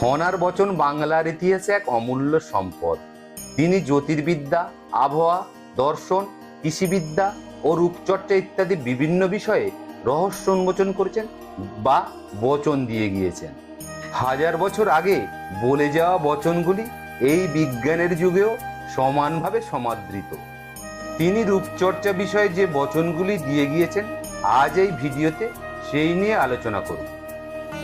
খনার বচন বাংলার ইতিহাসে এক অমূল্য সম্পদ। তিনি জ্যোতির্বিদ্যা, আবহাওয়া, দর্শন, কৃষিবিদ্যা ও রূপচর্চা ইত্যাদি বিভিন্ন বিষয়ে রহস্য উন্মোচন করেছেন বা বচন দিয়ে গিয়েছেন। হাজার বছর আগে বলে যাওয়া বচনগুলি এই বিজ্ঞানের যুগেও সমানভাবে সমাদৃত। তিনি রূপচর্চা বিষয়ে যে বচনগুলি দিয়ে গিয়েছেন, আজ এই ভিডিওতে সেই নিয়ে আলোচনা করুন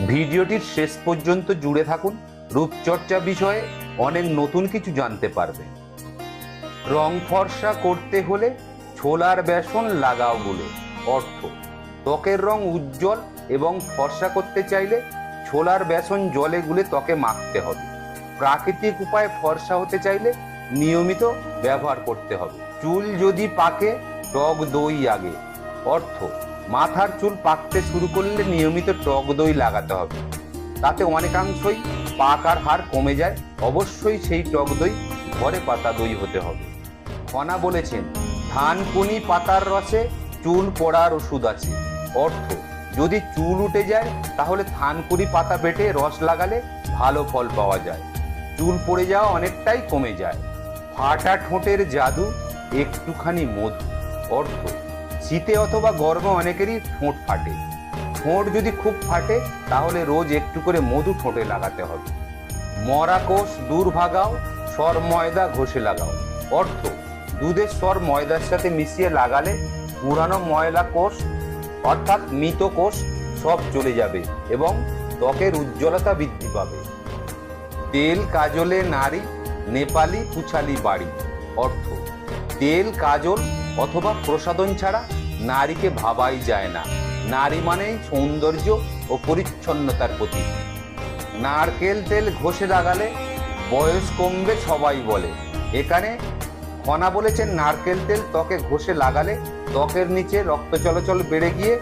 ভিডিওটির শেষ পর্যন্ত জুড়ে থাকুন। রূপচর্চা বিষয়ে অনেক নতুন কিছু জানতে পারবেন। রং ফর্সা করতে হলে ছোলার বেসন লাগাও বলে অর্থ। ত্বকের রং উজ্জ্বল এবং ফর্সা করতে চাইলে ছোলার বেসন জলে গুলে ত্বকে মাখতে হবে। প্রাকৃতিক উপায়ে ফর্সা হতে চাইলে নিয়মিত ব্যবহার করতে হবে। চুল যদি পাকে, টক দই আগে। অর্থ মাথার চুল পাকতে শুরু করলে নিয়মিত টক দই লাগাতে হবে। তাতে অনেকাংশই পাকার হার কমে যায়। অবশ্যই সেই টক দই ঘরে পাতা দই হতে হবে। খনা বলেছেন ধানকুনি পাতার রসে চুল পড়ার ওষুধ আছে। অর্থ, যদি চুল উঠে যায়, তাহলে থানকুনি পাতা বেটে রস লাগালে ভালো ফল পাওয়া যায়। চুল পড়ে যাওয়া অনেকটাই কমে যায়। ফাটা ঠোঁটের জাদু একটুখানি মধু। অর্থ শীতে অথবা গরমে অনেকেরই ঠোঁট ফাটে। ঠোঁট যদি খুব ফাটে, তাহলে রোজ একটু করে মধু ঠোঁটে লাগাতে হবে। মরা কোষ দূর ভাগাও, সর ময়দা ঘষে লাগাও। অর্থ, দুধের স্বর ময়দার সাথে মিশিয়ে লাগালে পুরানো ময়লা কোষ, অর্থাৎ মৃত কোষ, সব চলে যাবে এবং ত্বকের উজ্জ্বলতা বৃদ্ধি পাবে। তেল, কাজলে নারী নেপালি, পুছালি, বাড়ি। অর্থ, তেল, কাজল অথবা প্রসাদন ছাড়া নারীকে ভাবাই যায় না। নারী মানেই সৌন্দর্য ও পরিচ্ছন্নতার প্রতীক। নারকেল তেল ঘষে লাগালে বয়স কমবে সবাই বলে। এখানে খনা বলেছেন, নারকেল তেল ত্বকে ঘষে লাগালে ত্বকের নিচে রক্ত চলাচল বেড়ে গিয়ে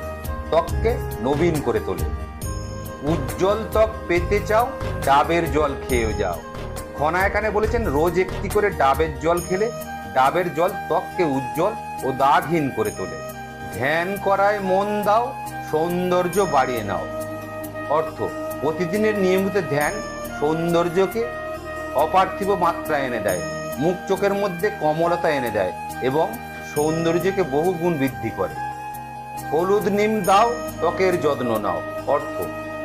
ত্বককে নবীন করে তোলে। উজ্জ্বল ত্বক পেতে চাও, ডাবের জল খেয়েও যাও। খনা এখানে বলেছেন, রোজ একটি করে ডাবের জল খেলে, ডাবের জল ত্বককে উজ্জ্বল ও দাগহীন করে তোলে। ধ্যান করায় মন দাও, সৌন্দর্য বাড়িয়ে নাও। অর্থ, প্রতিদিনের নিয়মিত ধ্যান সৌন্দর্যকে অপার্থিব মাত্রা এনে দেয়, মুখ চোখের মধ্যে কমলতা এনে দেয় এবং সৌন্দর্যকে বহু গুণ বৃদ্ধি করে। হলুদ নিম দাও, ত্বকের যত্ন নাও। অর্থ,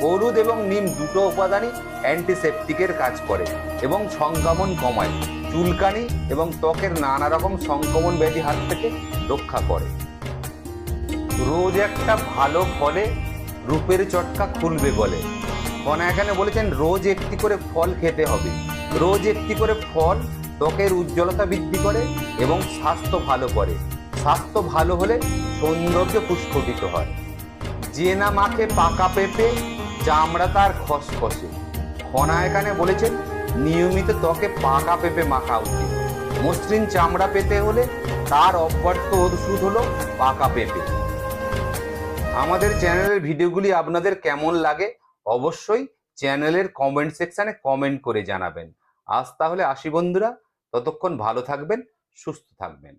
হলুদ এবং নিম দুটো উপাদানই অ্যান্টিসেপটিকের কাজ করে এবং সংক্রমণ কমায়, চুলকানি এবং ত্বকের নানা রকম সংক্রমণ ব্যাধি হাত থেকে রক্ষা করে। রোজ একটা ভালো ফলে রূপের চটকা খুলবে বলে। কনা এখানে বলেছেন, রোজ একটি করে ফল খেতে হবে। রোজ একটি করে ফল ত্বকের উজ্জ্বলতা বৃদ্ধি করে এবং স্বাস্থ্য ভালো করে। স্বাস্থ্য ভালো হলে সৌন্দর্য পুষ্পটিত হয়। যে না মাখে পাকা পেঁপে, চামড়া তার খসখসে। খনা এখানে বলেছেন, নিয়মিত ত্বকে পাকা পেঁপে মাখা উচিত। মসৃণ চামড়া পেতে হলে তার অব্যর্থ ওষুধ হলো পাকা পেঁপে। আমাদের চ্যানেলের ভিডিওগুলি আপনাদের কেমন লাগে, অবশ্যই চ্যানেলের কমেন্ট সেকশানে কমেন্ট করে জানাবেন। আজ তাহলে আসি বন্ধুরা, ততক্ষণ ভালো থাকবেন, সুস্থ থাকবেন।